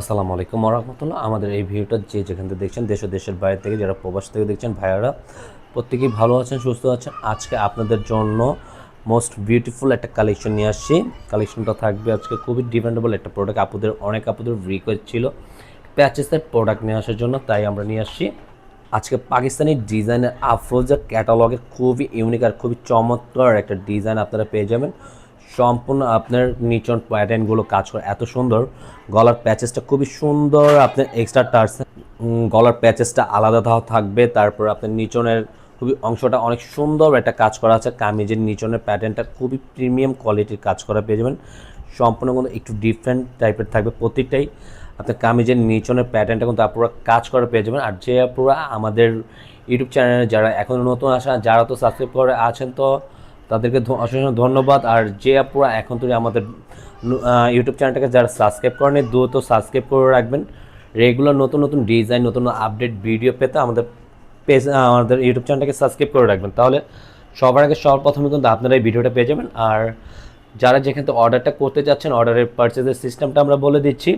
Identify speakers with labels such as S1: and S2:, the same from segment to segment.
S1: আসসালামু আলাইকুম রহমতুল্লাহ। আমাদের এই ভিডিওটা যে যেখান থেকে দেখছেন, দেশ দেশের বাইরে থেকে, যারা প্রবাস থেকে দেখছেন, ভাইয়ারা, প্রত্যেকেই ভালো আছেন, সুস্থ আছেন। আজকে আপনাদের জন্য মোস্ট বিউটিফুল একটা কালেকশন নিয়ে আসছি। কালেকশনটা থাকবে আজকে খুবই ডিমান্ডেবল একটা প্রোডাক্ট আপুদের, অনেক আপুদের রিকোয়েস্ট ছিল প্যাচেসের প্রোডাক্ট নিয়ে আসার জন্য, তাই আমরা নিয়ে আসছি। আজকে পাকিস্তানি ডিজাইনের আফরোজা ক্যাটালগের খুবই ইউনিক আর খুবই চমৎকার একটা ডিজাইন আপনারা পেয়ে যাবেন। সম্পূর্ণ আপনার নিচন প্যাটার্নগুলো কাজ করে। এত সুন্দর। গলার প্যাচেসটা খুবই সুন্দর। আপনার এক্সট্রা টার্স গলার প্যাচেসটা আলাদা থাকবে। তারপর আপনার নিচনের খুবই অংশটা অনেক সুন্দর একটা কাজ করা আছে। কামিজের নিচনের প্যাটার্নটা খুবই প্রিমিয়াম কোয়ালিটির কাজ করা পেয়ে যাবেন। সম্পূর্ণ কিন্তু একটু ডিফারেন্ট টাইপের থাকবে প্রতিটাই আপনার কামিজের নিচনের প্যাটার্নটা কিন্তু আপনারা কাজ করা পেয়ে যাবেন। আর যে আপনারা আমাদের ইউটিউব চ্যানেলে যারা এখনও নতুন আসা, যারা তো সাবস্ক্রাইব করে আছেন তো তাদেরকে অসংখ্য ধন্যবাদ। আর যে আপুরা এখন থেকে আমাদের ইউটিউব চ্যানেলটাকে যারা সাবস্ক্রাইব করেন, দ্রুত সাবস্ক্রাইব করে রাখবেন। রেগুলার নতুন নতুন ডিজাইন নতুন আপডেট ভিডিও পেতে আমাদের পেজ আমাদের ইউটিউব চ্যানেলটাকে সাবস্ক্রাইব করে রাখবেন। তাহলে সবার আগে সবার প্রথমে কিন্তু আপনারা এই ভিডিওটা পেয়ে যাবেন। আর যারা যেখান অর্ডারটা করতে চাচ্ছেন অর্ডারের পারচেজের সিস্টেমটা আমরা বলে দিচ্ছি,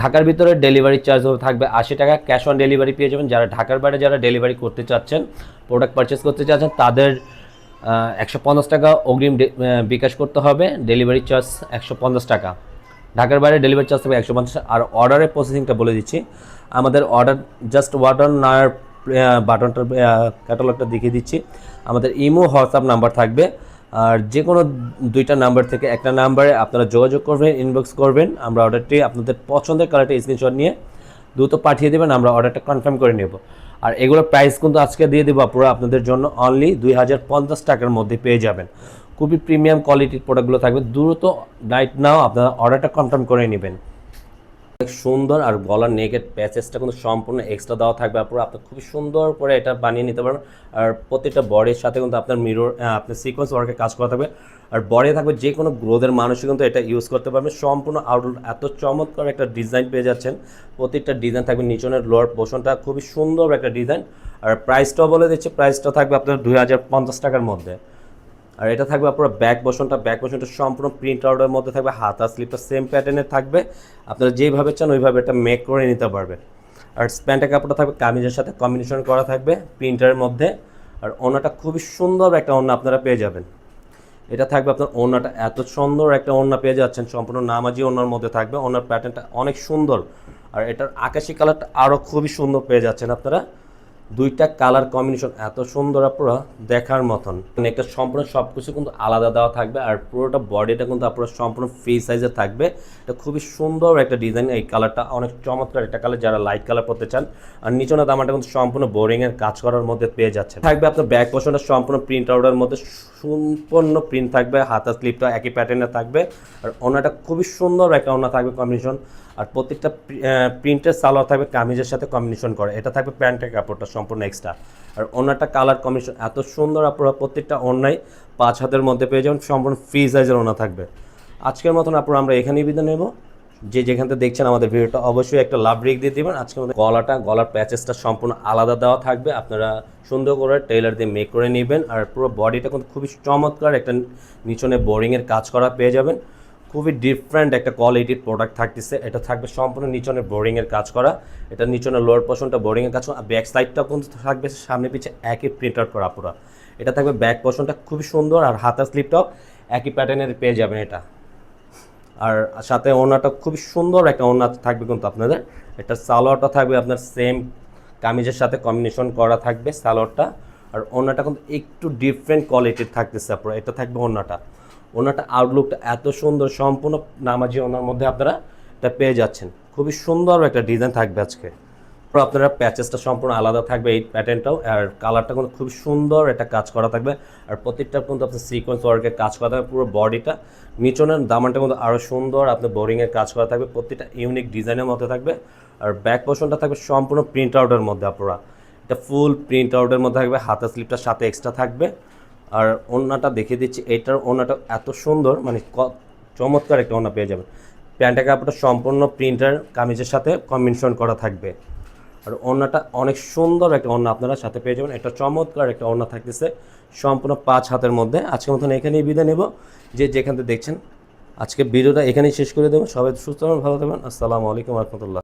S1: ঢাকার ভিতরে ডেলিভারি চার্জ থাকবে আশি টাকা। ক্যাশ অন ডেলিভারি পেয়ে যাবেন। যারা ঢাকার বাইরে যারা ডেলিভারি করতে চাচ্ছেন প্রোডাক্ট পারচেস করতে চাচ্ছেন, তাদের একশো পঞ্চাশ টাকা অগ্রিম বিকাশ করতে হবে। ডেলিভারি চার্জ একশো পঞ্চাশ টাকা। ঢাকার বাইরে ডেলিভারি চার্জ হবে একশো পঞ্চাশ। আর অর্ডারের প্রসেসিংটা বলে দিচ্ছি। আমাদের অর্ডার জাস্ট ওয়াটার নার বাটনটা ক্যাটালগটা দেখিয়ে দিচ্ছি। আমাদের ইমো হোয়াটসঅ্যাপ নাম্বার থাকবে। আর যে কোনো দুইটা নাম্বার থেকে একটা নাম্বারে আপনারা যোগাযোগ করবেন ইনবক্স করবেন। আমরা অর্ডারটি আপনাদের পছন্দের কালারটা স্ক্রিনশট নিয়ে দ্রুত পাঠিয়ে দেবেন, আমরা অর্ডারটা কনফার্ম করে নেব। আর এগুলোর প্রাইস কিন্তু আজকে দিয়ে দেবো পুরো আপনাদের জন্য অনলি দুই হাজার পঞ্চাশ টাকার মধ্যে পেয়ে যাবেন। খুবই প্রিমিয়াম কোয়ালিটির প্রোডাক্টগুলো থাকবে। দ্রুত ডাইট নাও আপনারা অর্ডারটা কনফার্ম করে নেবেন। সুন্দর আর গলার নেকের প্যাচেসটা কিন্তু সম্পূর্ণ এক্সট্রা দেওয়া থাকবে আপনার আপনি খুবই সুন্দর করে এটা বানিয়ে নিতে পারবেন আর প্রত্যেকটা বডির সাথে কিন্তু আপনার মিরর আপনার সিকোয়েন্স ওয়ার্কে কাজ করা থাকবে। আর বডি থাকবে যে কোনো গ্রোথের মানুষই কিন্তু এটা ইউজ করতে পারবে। সম্পূর্ণ আউটলুক এত চমৎকার একটা ডিজাইন পেয়ে যাচ্ছেন। প্রত্যেকটা ডিজাইন থাকবে নিচনের লোয়ার পোর্শনটা খুবই সুন্দর একটা ডিজাইন আর প্রাইসটাও বলে দিচ্ছে। প্রাইসটা থাকবে আপনার দুই হাজার পঞ্চাশ টাকার মধ্যে। আর এটা থাকবে আপনার ব্যাক বসনটা ব্যাক বসনটা সম্পূর্ণ প্রিন্ট আউটের মধ্যে থাকবে, হাতা স্লিপটা সেম প্যাটার্নের থাকবে। আপনারা যেভাবে চান ওইভাবে এটা মেক করে নিতে পারবেন। আর প্যান্টের কাপড়টা থাকবে কামিজের সাথে কম্বিনেশন করা থাকবে প্রিন্টারের মধ্যে। আর ওনাটা খুবই সুন্দর একটা ওনা আপনারা পেয়ে যাবেন। এটা থাকবে আপনার ওনাটা এত সুন্দর একটা ওনা পেয়ে যাচ্ছেন, সম্পূর্ণ নামাজি ওনার মধ্যে থাকবে। ওনার প্যাটার্নটা অনেক সুন্দর। আর এটার আকাশি কালারটা আরও খুবই সুন্দর পেয়ে যাচ্ছেন আপনারা। দুইটা কালার কম্বিনেশন এত সুন্দর আপনারা দেখার মতন। মানে একটা সম্পূর্ণ সব কিছু কিন্তু আলাদা দেওয়া থাকবে আর পুরোটা বডিটা কিন্তু আপনার সম্পূর্ণ ফ্রি সাইজের থাকবে। এটা খুবই সুন্দর একটা ডিজাইন এই কালারটা অনেক চমৎকার একটা কালার যারা লাইট কালার পড়তে চান। আর নিচনের দামাটা কিন্তু সম্পূর্ণ বোরিংয়ের কাজ করার মধ্যে পেয়ে যাচ্ছে থাকবে আপনার ব্যাক পোর্শনটা সম্পূর্ণ প্রিন্ট আউটের মধ্যে সম্পূর্ণ প্রিন্ট থাকবে হাতা স্লিপটা একই প্যাটার্নে থাকবে। আর ওনাটা খুবই সুন্দর একটা ওনা থাকবে কম্বিনেশন আর প্রত্যেকটা প্রিন্টের সালোয়ার থাকবে কামিজের সাথে কম্বিনেশন করে। এটা থাকবে প্যান্টের কাপড়টা সম্পূর্ণ এক্সট্রা আর ওনাটা কালার কম্বিনেশন এত সুন্দর আপনারা প্রত্যেকটা অন্যায় পাঁচ হাতের মধ্যে পেয়ে যাবেন, সম্পূর্ণ ফ্রি সাইজের ওনা থাকবে। আজকের মতন আপনারা আমরা এখানেই বিদায় নেব। যে যেখান থেকে দেখছেন আমাদের ভিডিওটা, অবশ্যই একটা লাভ রেক দিয়ে দেবেন। আজকে আমাদের গলাটা, গলার প্যাচেসটা সম্পূর্ণ আলাদা দেওয়া থাকবে। আপনারা সুন্দর করে টেইলার দিয়ে মেক করে নেবেন। আর পুরো বডিটা কিন্তু খুবই চমৎকার, একটা নিচনে বোরিংয়ের কাজ করা পেয়ে যাবেন। খুবই ডিফারেন্ট একটা কোয়ালিটির প্রোডাক্ট থাকতেছে। এটা থাকবে সম্পূর্ণ নিচনে বোরিংয়ের কাজ করা। এটা নিচনে লোয়ার পোর্শনটা বোরিংয়ের কাজ করা। ব্যাক সাইডটাও কিন্তু থাকবে? সামনে পিছে একই প্রিন্ট আউট করা পুরো। এটা থাকবে ব্যাক পোর্শনটা খুবই সুন্দর। আর হাতার স্লিপটাও একই প্যাটার্নের পেয়ে যাবেন এটা। আর সাথে ওনাটা খুবই সুন্দর একটা ওনা থাকবে কিন্তু আপনাদের। এটা সালোয়ারটা থাকবে আপনার সেম কামিজের সাথে কম্বিনেশন করা থাকবে সালোয়ারটা। আর ওনাটা কিন্তু একটু ডিফারেন্ট কোয়ালিটির থাকতেছে আপনারা এটা থাকবে ওনাটা ওনাটা আউটলুকটা এত সুন্দর, সম্পূর্ণ নামাজি ওনার মধ্যে আপনারা এটা পেয়ে যাচ্ছেন। খুবই সুন্দর একটা ডিজাইন থাকবে আজকে। আপনারা প্যাচেসটা সম্পূর্ণ আলাদা থাকবে, এই প্যাটার্নটাও আর কালারটা কিন্তু খুব সুন্দর একটা কাজ করা থাকবে। আর প্রত্যেকটা কিন্তু আপনার সিকোয়েন্স ওয়ার্কের কাজ করা থাকবে, পুরো বডিটা নিচনের দামানটা কিন্তু আরও সুন্দর, আপনার বোরিংয়ের কাজ করা থাকবে, প্রত্যেকটা ইউনিক ডিজাইনের মধ্যে থাকবে। আর ব্যাক পোর্শনটা থাকবে সম্পূর্ণ প্রিন্ট আউটের মধ্যে আপনারা। এটা ফুল প্রিন্ট আউটের মধ্যে থাকবে, হাতের স্লিপটার সাথে এক্সট্রা থাকবে। আর ওনাটা দেখিয়ে দিচ্ছি, এটার ওনাটা এত সুন্দর মানে চমৎকার একটা ওনা পেয়ে যাবেন। প্যান্টের কাপড়টা সম্পূর্ণ প্রিন্টার, কামিজের সাথে কম্বিনেশন করা থাকবে। আর ওড়নাটা অনেক সুন্দর একটা ওড়না আপনারা সাথে পেয়ে যাবেন। একটা চমৎকার একটা ওড়না থাকতেছে, সম্পূর্ণ পাঁচ হাতের মধ্যে। আজকের মতন এখানেই বিদায় নেব। যে যেখান থেকে দেখছেন, আজকে ভিডিওটা এখানেই শেষ করে দেবো। সবাই সুস্থ ভালো থাকবেন। আসসালামু আলাইকুম রহমতুল্লাহ।